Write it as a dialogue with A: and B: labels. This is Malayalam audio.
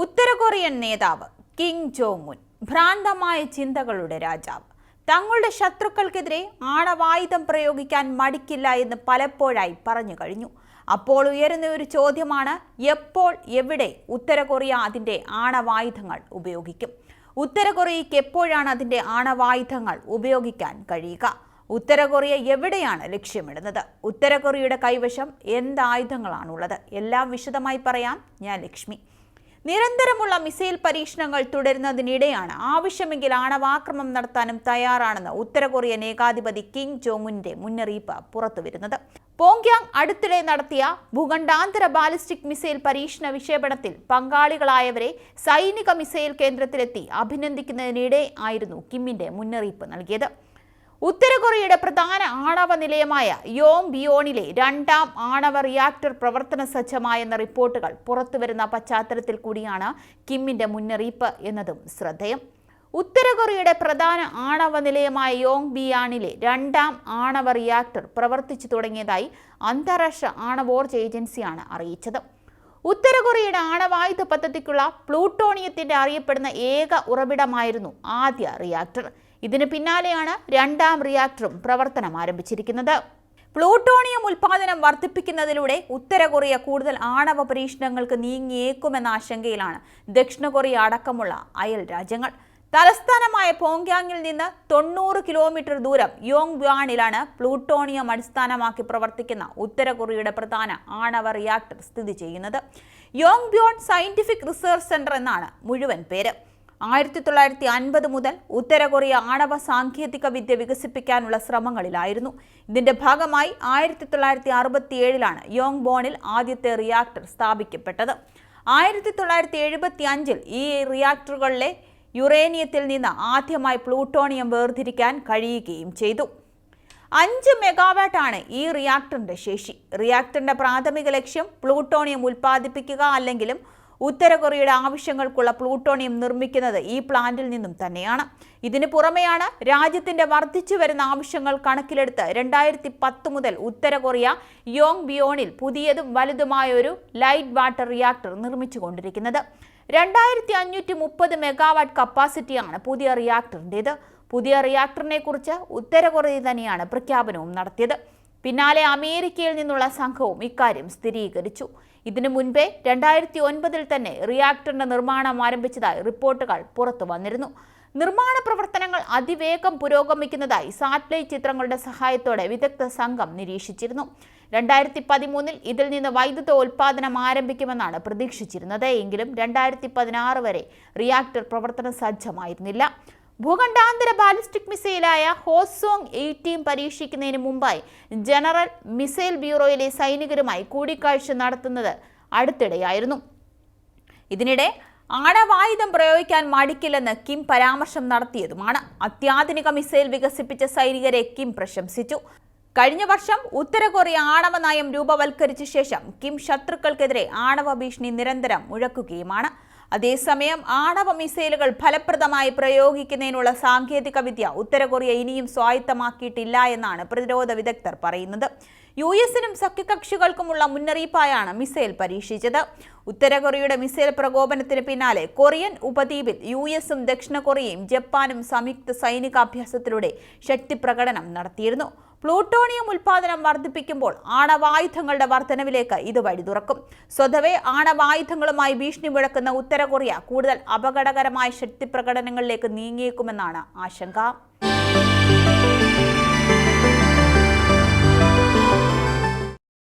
A: ഉത്തര കൊറിയൻ നേതാവ് കിങ് ജോങ് ഉൻ ഭ്രാന്തമായ ചിന്തകളുടെ രാജാവ്. തങ്ങളുടെ ശത്രുക്കൾക്കെതിരെ ആണവായുധം പ്രയോഗിക്കാൻ മടിക്കില്ല എന്ന് പലപ്പോഴായി പറഞ്ഞു കഴിഞ്ഞു. അപ്പോൾ ഉയരുന്ന ഒരു ചോദ്യമാണ് എപ്പോൾ എവിടെ ഉത്തര കൊറിയ അതിന്റെ ആണവായുധങ്ങൾ ഉപയോഗിക്കും? ഉത്തര കൊറിയയ്ക്ക് എപ്പോഴാണ് അതിന്റെ ആണവായുധങ്ങൾ ഉപയോഗിക്കാൻ കഴിയുക? ഉത്തര കൊറിയ എവിടെയാണ് ലക്ഷ്യമിടുന്നത്? ഉത്തര കൊറിയയുടെ കൈവശം എന്ത് ആയുധങ്ങളാണുള്ളത്? എല്ലാം വിശദമായി പറയാം ഞാൻ ലക്ഷ്മി. നിരന്തരമുള്ള മിസൈൽ പരീക്ഷണങ്ങൾ തുടരുന്നതിനിടെയാണ് ആവശ്യമെങ്കിൽ ആണവാക്രമണം നടത്താനും തയ്യാറാണെന്ന് ഉത്തര കൊറിയൻ ഏകാധിപതി കിങ് ജോങ്ങുന്റെ മുന്നറിയിപ്പ് പുറത്തുവരുന്നത്. പോങ്യാങ് അടുത്തിടെ നടത്തിയ ഭൂഖണ്ഡാന്തര ബാലിസ്റ്റിക് മിസൈൽ പരീക്ഷണ വിക്ഷേപണത്തിൽ പങ്കാളികളായവരെ സൈനിക മിസൈൽ കേന്ദ്രത്തിലെത്തി അഭിനന്ദിക്കുന്നതിനിടെ ആയിരുന്നു കിമ്മിന്റെ മുന്നറിയിപ്പ് നൽകിയത്. ഉത്തര കൊറിയയുടെ പ്രധാന ആണവ നിലയമായ യോം ബിയോണിലെ രണ്ടാം ആണവ റിയാക്ടർ പ്രവർത്തന സജ്ജമായെന്ന റിപ്പോർട്ടുകൾ പുറത്തുവരുന്ന പശ്ചാത്തലത്തിൽ കൂടിയാണ് കിമ്മിന്റെ മുന്നറിയിപ്പ് എന്നതും ശ്രദ്ധേയം. ഉത്തര കൊറിയയുടെ പ്രധാന ആണവ നിലയമായ യോങ് ബിയാണിലെ രണ്ടാം ആണവ റിയാക്ടർ പ്രവർത്തിച്ചു തുടങ്ങിയതായി അന്താരാഷ്ട്ര ആണവോർജ ഏജൻസിയാണ് അറിയിച്ചത്. ഉത്തര കൊറിയയുടെ ആണവായുധ പദ്ധതിക്കുള്ള പ്ലൂട്ടോണിയത്തിന്റെ അറിയപ്പെടുന്ന ഏക ഉറവിടമായിരുന്നു ആദ്യ റിയാക്ടർ. ഇതിന് പിന്നാലെയാണ് രണ്ടാം റിയാക്ടറും പ്രവർത്തനം ആരംഭിച്ചിരിക്കുന്നത്. പ്ലൂട്ടോണിയം ഉൽപാദനം വർദ്ധിപ്പിക്കുന്നതിലൂടെ ഉത്തര കൊറിയ കൂടുതൽ ആണവ പരീക്ഷണങ്ങൾക്ക് നീങ്ങിയേക്കുമെന്ന ആശങ്കയിലാണ് ദക്ഷിണ കൊറിയ അടക്കമുള്ള അയൽ രാജ്യങ്ങൾ. തലസ്ഥാനമായ പോങ്യാങ്ങിൽ നിന്ന് തൊണ്ണൂറ് കിലോമീറ്റർ ദൂരം യോങ് ബ്യാണിലാണ് പ്ലൂട്ടോണിയം അടിസ്ഥാനമാക്കി പ്രവർത്തിക്കുന്ന ഉത്തര കൊറിയയുടെ പ്രധാന ആണവ റിയാക്ടർ സ്ഥിതി ചെയ്യുന്നത്. Yongbyon scientific research centre എന്നാണ് മുഴുവൻ പേര്. ആയിരത്തി തൊള്ളായിരത്തി അൻപത് മുതൽ ഉത്തര കൊറിയ ആണവ സാങ്കേതിക വിദ്യ വികസിപ്പിക്കാനുള്ള ശ്രമങ്ങളിലായിരുന്നു. ഇതിന്റെ ഭാഗമായി ആയിരത്തി തൊള്ളായിരത്തി അറുപത്തിയേഴിലാണ് യോങ് ബോണിൽ ആദ്യത്തെ റിയാക്ടർ സ്ഥാപിക്കപ്പെട്ടത്. ആയിരത്തി തൊള്ളായിരത്തി എഴുപത്തി അഞ്ചിൽ ഈ റിയാക്ടറുകളിലെ യുറേനിയത്തിൽ നിന്ന് ആദ്യമായി പ്ലൂട്ടോണിയം വേർതിരിക്കാൻ കഴിയുകയും ചെയ്തു. അഞ്ച് മെഗാവാട്ട് ആണ് ഈ റിയാക്ടറിന്റെ ശേഷി. റിയാക്ടറിന്റെ പ്രാഥമിക ലക്ഷ്യം പ്ലൂട്ടോണിയം ഉൽപ്പാദിപ്പിക്കുക അല്ലെങ്കിലും ഉത്തര കൊറിയയുടെ ആവശ്യങ്ങൾക്കുള്ള പ്ലൂട്ടോണിയം നിർമ്മിക്കുന്നത് ഈ പ്ലാന്റിൽ നിന്നും തന്നെയാണ്. ഇതിനു പുറമെയാണ് രാജ്യത്തിന്റെ വർദ്ധിച്ചു വരുന്ന ആവശ്യങ്ങൾ കണക്കിലെടുത്ത് രണ്ടായിരത്തി പത്ത് മുതൽ ഉത്തര കൊറിയ യോങ് ബിയോണിൽ പുതിയതും വലുതുമായ ഒരു ലൈറ്റ് വാട്ടർ റിയാക്ടർ നിർമ്മിച്ചുകൊണ്ടിരിക്കുന്നത്. രണ്ടായിരത്തി അഞ്ഞൂറ്റി മുപ്പത് മെഗാവാട്ട് കപ്പാസിറ്റിയാണ് പുതിയ റിയാക്ടറിന്റേത്. പുതിയ റിയാക്ടറിനെ കുറിച്ച് ഉത്തര കൊറിയ തന്നെയാണ് പ്രഖ്യാപനവും നടത്തിയത്. പിന്നാലെ അമേരിക്കയിൽ നിന്നുള്ള സംഘവും ഇക്കാര്യം സ്ഥിരീകരിച്ചു. ഇതിനു മുൻപേ രണ്ടായിരത്തി ഒൻപതിൽ തന്നെ റിയാക്ടറിന്റെ നിർമ്മാണം ആരംഭിച്ചതായി റിപ്പോർട്ടുകൾ പുറത്തു വന്നിരുന്നു. നിർമ്മാണ പ്രവർത്തനങ്ങൾ അതിവേഗം പുരോഗമിക്കുന്നതായി സാറ്റലൈറ്റ് ചിത്രങ്ങളുടെ സഹായത്തോടെ വിദഗ്ധ സംഘം നിരീക്ഷിച്ചിരുന്നു. രണ്ടായിരത്തി പതിമൂന്നിൽ ഇതിൽ നിന്ന് വൈദ്യുത ഉൽപ്പാദനം ആരംഭിക്കുമെന്നാണ് പ്രതീക്ഷിച്ചിരുന്നത്. എങ്കിലും രണ്ടായിരത്തി പതിനാറ് വരെ റിയാക്ടർ പ്രവർത്തന സജ്ജമായിരുന്നില്ല. ഭൂഖണ്ഡാന്തര ബാലിസ്റ്റിക് മിസൈലായ ഹോസോങ് എയ്റ്റീം പരീക്ഷിക്കുന്നതിന് മുമ്പായി ജനറൽ മിസൈൽ ബ്യൂറോയിലെ സൈനികരുമായി കൂടിക്കാഴ്ച നടത്തുന്നത് അടുത്തിടെയായിരുന്നു. ഇതിനിടെ ആണവായുധം പ്രയോഗിക്കാൻ മടിക്കില്ലെന്ന് കിം പരാമർശം നടത്തിയതുമാണ്. അത്യാധുനിക മിസൈൽ വികസിപ്പിച്ച സൈനികരെ കിം പ്രശംസിച്ചു. കഴിഞ്ഞ വർഷം ഉത്തര കൊറിയ ആണവ നയം രൂപവൽക്കരിച്ച ശേഷം കിം ശത്രുക്കൾക്കെതിരെ ആണവ ഭീഷണി നിരന്തരം മുഴക്കുകയുമാണ്. അതേസമയം ആണവ മിസൈലുകൾ ഫലപ്രദമായി പ്രയോഗിക്കുന്നതിനുള്ള സാങ്കേതിക വിദ്യ ഉത്തര കൊറിയ ഇനിയും സ്വായത്തമാക്കിയിട്ടില്ല എന്നാണ് പ്രതിരോധ വിദഗ്ധർ പറയുന്നത്. യു എസിനും സഖ്യകക്ഷികൾക്കുമുള്ള മുന്നറിയിപ്പായാണ് മിസൈൽ പരീക്ഷിച്ചത്. ഉത്തര കൊറിയയുടെ മിസൈൽ പ്രകോപനത്തിന് പിന്നാലെ കൊറിയൻ ഉപദ്വീപിൽ യു എസും ദക്ഷിണ കൊറിയയും ജപ്പാനും സംയുക്ത സൈനികാഭ്യാസത്തിലൂടെ ശക്തി പ്രകടനം നടത്തിയിരുന്നു. പ്ലൂട്ടോണിയം ഉൽപാദനം വർദ്ധിപ്പിക്കുമ്പോൾ ആണവായുധങ്ങളുടെ വർധനവിലേക്ക് ഇത് വഴി തുറക്കും. സ്വതവേ ആണവായുധങ്ങളുമായി ഭീഷണി മുഴക്കുന്ന ഉത്തര കൊറിയ കൂടുതൽ അപകടകരമായ ശക്തി പ്രകടനങ്ങളിലേക്ക് നീങ്ങിയേക്കുമെന്നാണ് ആശങ്ക.